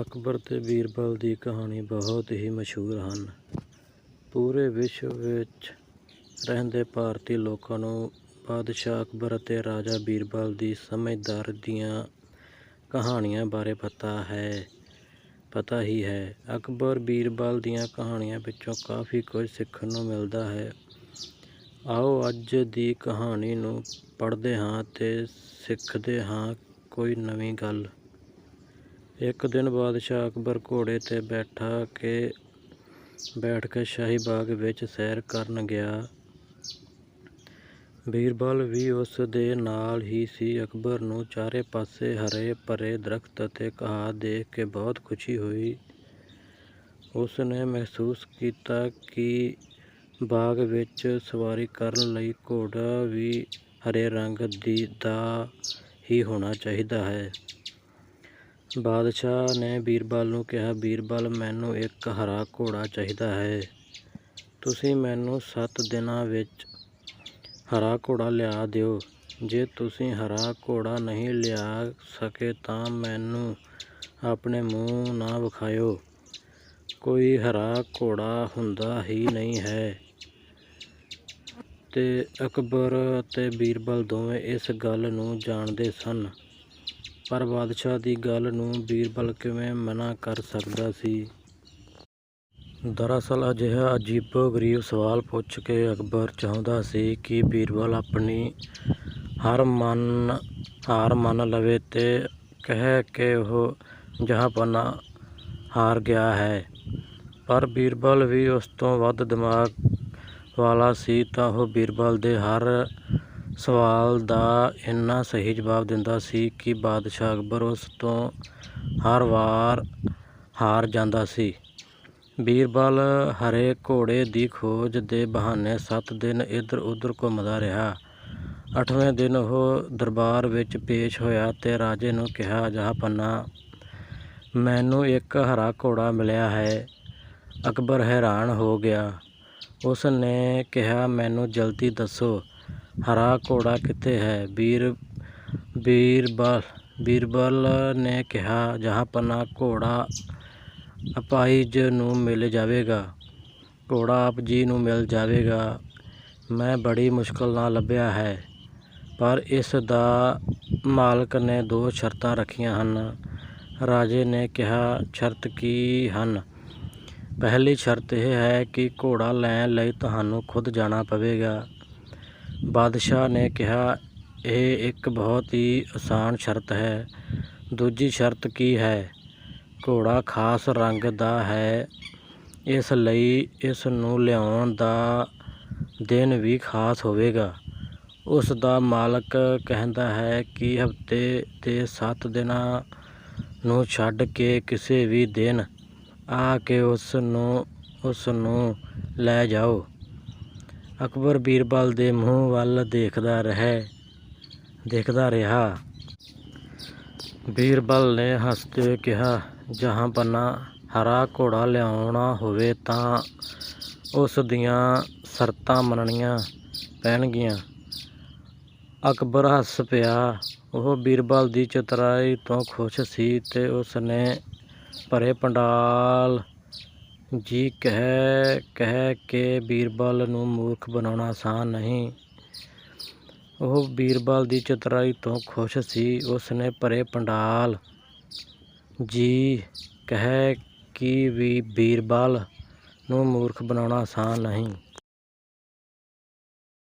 ਅਕਬਰ ਤੇ ਬੀਰਬਲ ਦੀ ਕਹਾਣੀ ਬਹੁਤ ਹੀ ਮਸ਼ਹੂਰ ਹਨ। ਪੂਰੇ ਵਿਸ਼ਵ ਵਿੱਚ ਰਹਿੰਦੇ ਭਾਰਤੀ ਲੋਕਾਂ ਨੂੰ ਬਾਦਸ਼ਾਹ ਅਕਬਰ ਅਤੇ ਰਾਜਾ ਬੀਰਬਲ ਦੀ ਸਮਝਦਾਰ ਦੀਆਂ ਕਹਾਣੀਆਂ ਬਾਰੇ ਪਤਾ ਹੈ, ਪਤਾ ਹੀ ਹੈ। ਅਕਬਰ ਬੀਰਬਲ ਦੀਆਂ ਕਹਾਣੀਆਂ ਵਿੱਚੋਂ ਕਾਫੀ ਕੁਝ ਸਿੱਖਣ ਨੂੰ ਮਿਲਦਾ ਹੈ। ਆਓ ਅੱਜ ਦੀ ਕਹਾਣੀ ਨੂੰ ਪੜ੍ਹਦੇ ਹਾਂ ਤੇ ਸਿੱਖਦੇ ਹਾਂ ਕੋਈ ਨਵੀਂ ਗੱਲ। ਇੱਕ ਦਿਨ ਬਾਦਸ਼ਾਹ ਅਕਬਰ ਘੋੜੇ ਤੇ ਬੈਠਾ ਕੇ ਬੈਠ ਕੇ ਸ਼ਾਹੀ ਬਾਗ ਵਿੱਚ ਸੈਰ ਕਰਨ ਗਿਆ। ਬੀਰਬਲ ਵੀ ਉਸ ਦੇ ਨਾਲ ਹੀ ਸੀ। ਅਕਬਰ ਨੂੰ ਚਾਰੇ ਪਾਸੇ ਹਰੇ ਭਰੇ ਦਰਖਤ ਅਤੇ ਘਾਹ ਦੇਖ ਕੇ ਬਹੁਤ ਖੁਸ਼ੀ ਹੋਈ। ਉਸ ਨੇ ਮਹਿਸੂਸ ਕੀਤਾ ਕਿ ਬਾਗ ਵਿੱਚ ਸਵਾਰੀ ਕਰਨ ਲਈ ਘੋੜਾ ਵੀ ਹਰੇ ਰੰਗ ਦੀ ਦਾ ਹੀ ਹੋਣਾ ਚਾਹੀਦਾ ਹੈ। ਬਾਦਸ਼ਾਹ ਨੇ ਬੀਰਬਲ ਨੂੰ ਕਿਹਾ, ਬੀਰਬਲ, ਮੈਨੂੰ ਇੱਕ ਹਰਾ ਘੋੜਾ ਚਾਹੀਦਾ ਹੈ। ਤੁਸੀਂ ਮੈਨੂੰ ਸੱਤ ਦਿਨਾਂ ਵਿੱਚ ਹਰਾ ਘੋੜਾ ਲਿਆ ਦਿਓ। ਜੇ ਤੁਸੀਂ ਹਰਾ ਘੋੜਾ ਨਹੀਂ ਲਿਆ ਸਕੇ ਤਾਂ ਮੈਨੂੰ ਆਪਣੇ ਮੂੰਹ ਨਾ ਵਿਖਾਇਓ। ਕੋਈ ਹਰਾ ਘੋੜਾ ਹੁੰਦਾ ਹੀ ਨਹੀਂ ਹੈ। ਤੇ ਅਕਬਰ ਅਤੇ ਬੀਰਬਲ ਦੋਵੇਂ ਇਸ ਗੱਲ ਨੂੰ ਜਾਣਦੇ ਸਨ। ਪਰ ਬਾਦਸ਼ਾਹ ਦੀ ਗੱਲ ਨੂੰ ਬੀਰਬਲ ਕਿਵੇਂ ਮਨਾ ਕਰ ਸਕਦਾ ਸੀ? ਦਰਅਸਲ ਅਜਿਹਾ ਅਜੀਬੋ-ਗਰੀਬ ਸਵਾਲ ਪੁੱਛ ਕੇ ਅਕਬਰ ਚਾਹੁੰਦਾ ਸੀ ਕਿ ਬੀਰਬਲ ਆਪਣੀ ਹਰ ਮਨ, ਹਾਰ ਮੰਨ ਲਵੇ ਤੇ ਕਹੇ ਕਿ ਉਹ ਜਹਾਂਪਨਾ ਹਾਰ ਗਿਆ ਹੈ। ਪਰ ਬੀਰਬਲ ਵੀ ਉਸ ਤੋਂ ਵੱਧ ਦਿਮਾਗ ਵਾਲਾ ਸੀ ਤਾਂ ਉਹ ਬੀਰਬਲ ਦੇ ਹਰ ਸਵਾਲ ਦਾ ਇੰਨਾ ਸਹੀ ਜਵਾਬ ਦਿੰਦਾ ਸੀ ਕਿ ਬਾਦਸ਼ਾਹ ਅਕਬਰ ਉਸ ਤੋਂ ਹਰ ਵਾਰ ਹਾਰ ਜਾਂਦਾ ਸੀ। ਬੀਰਬਲ ਹਰੇ ਘੋੜੇ ਦੀ ਖੋਜ ਦੇ ਬਹਾਨੇ ਸੱਤ ਦਿਨ ਇੱਧਰ ਉੱਧਰ ਘੁੰਮਦਾ ਰਿਹਾ। ਅੱਠਵੇਂ ਦਿਨ ਉਹ ਦਰਬਾਰ ਵਿੱਚ ਪੇਸ਼ ਹੋਇਆ ਤੇ ਰਾਜੇ ਨੂੰ ਕਿਹਾ ਜਹਾਂਪਨਾ ਮੈਨੂੰ ਇੱਕ ਹਰਾ ਘੋੜਾ ਮਿਲਿਆ ਹੈ। ਅਕਬਰ ਹੈਰਾਨ ਹੋ ਗਿਆ। ਉਸ ਨੇ ਕਿਹਾ, ਮੈਨੂੰ ਜਲਦੀ ਦੱਸੋ ਹਰਾ ਘੋੜਾ ਕਿੱਥੇ ਹੈ? ਬੀਰ ਬੀਰਬਲ ਬੀਰਬਲ ਨੇ ਕਿਹਾ ਜਹਾਂਪਨਾ ਘੋੜਾ ਅਪਾਹਿਜ ਨੂੰ ਮਿਲ ਜਾਵੇਗਾ। ਘੋੜਾ ਆਪ ਜੀ ਨੂੰ ਮਿਲ ਜਾਵੇਗਾ। ਮੈਂ ਬੜੀ ਮੁਸ਼ਕਲ ਨਾਲ ਲੱਭਿਆ ਹੈ। ਪਰ ਇਸ ਦਾ ਮਾਲਕ ਨੇ ਦੋ ਸ਼ਰਤਾਂ ਰੱਖੀਆਂ ਹਨ। ਰਾਜੇ ਨੇ ਕਿਹਾ, ਸ਼ਰਤ ਕੀ ਹਨ? ਪਹਿਲੀ ਸ਼ਰਤ ਇਹ ਹੈ ਕਿ ਘੋੜਾ ਲੈਣ ਲਈ ਤੁਹਾਨੂੰ ਖੁਦ ਜਾਣਾ ਪਵੇਗਾ। ਬਾਦਸ਼ਾਹ ਨੇ ਕਿਹਾ, ਇਹ ਇੱਕ ਬਹੁਤ ਹੀ ਆਸਾਨ ਸ਼ਰਤ ਹੈ। ਦੂਜੀ ਸ਼ਰਤ ਕੀ ਹੈ? ਘੋੜਾ ਖਾਸ ਰੰਗ ਦਾ ਹੈ। ਇਸ ਲਈ ਇਸ ਨੂੰ ਲਿਆਉਣ ਦਾ ਦਿਨ ਵੀ ਖਾਸ ਹੋਵੇਗਾ। ਉਸ ਦਾ ਮਾਲਕ ਕਹਿੰਦਾ ਹੈ ਕਿ ਹਫ਼ਤੇ ਦੇ ਸੱਤ ਦਿਨਾਂ ਨੂੰ ਛੱਡ ਕੇ ਕਿਸੇ ਵੀ ਦਿਨ ਆ ਕੇ ਉਸ ਨੂੰ ਉਸ ਨੂੰ ਲੈ ਜਾਓ। ਅਕਬਰ ਬੀਰਬਲ ਦੇ ਮੂੰਹ ਵੱਲ ਦੇਖਦਾ ਰਹਿ, ਦੇਖਦਾ ਰਿਹਾ। ਬੀਰਬਲ ਨੇ ਹੱਸਦੇ ਹੋਏ ਕਿਹਾ ਜਹਾਂਪਨਾ ਹਰਾ ਘੋੜਾ ਲਿਆਉਣਾ ਹੋਵੇ ਤਾਂ ਉਸ ਦੀਆਂ ਸ਼ਰਤਾਂ ਮੰਨਣੀਆਂ ਪੈਣਗੀਆਂ। ਅਕਬਰ ਹੱਸ ਪਿਆ। ਉਹ ਬੀਰਬਲ ਦੀ ਚਤਰਾਈ ਤੋਂ ਖੁਸ਼ ਸੀ ਤੇ ਉਸ ਨੇ ਭਰੇ ਪੰਡਾਲ ਜੀ, ਕਹਿ ਕਹਿ ਕੇ ਬੀਰਬਲ ਨੂੰ ਮੂਰਖ ਬਣਾਉਣਾ ਆਸਾਨ ਨਹੀਂ। ਉਹ ਬੀਰਬਲ ਦੀ ਚਤੁਰਾਈ ਤੋਂ ਖੁਸ਼ ਸੀ। ਉਸ ਨੇ ਭਰੇ ਪੰਡਾਲ। ਜੀ, ਕਹਿ ਕਿ ਵੀ ਬੀਰਬਲ ਨੂੰ ਮੂਰਖ ਬਣਾਉਣਾ ਆਸਾਨ ਨਹੀਂ।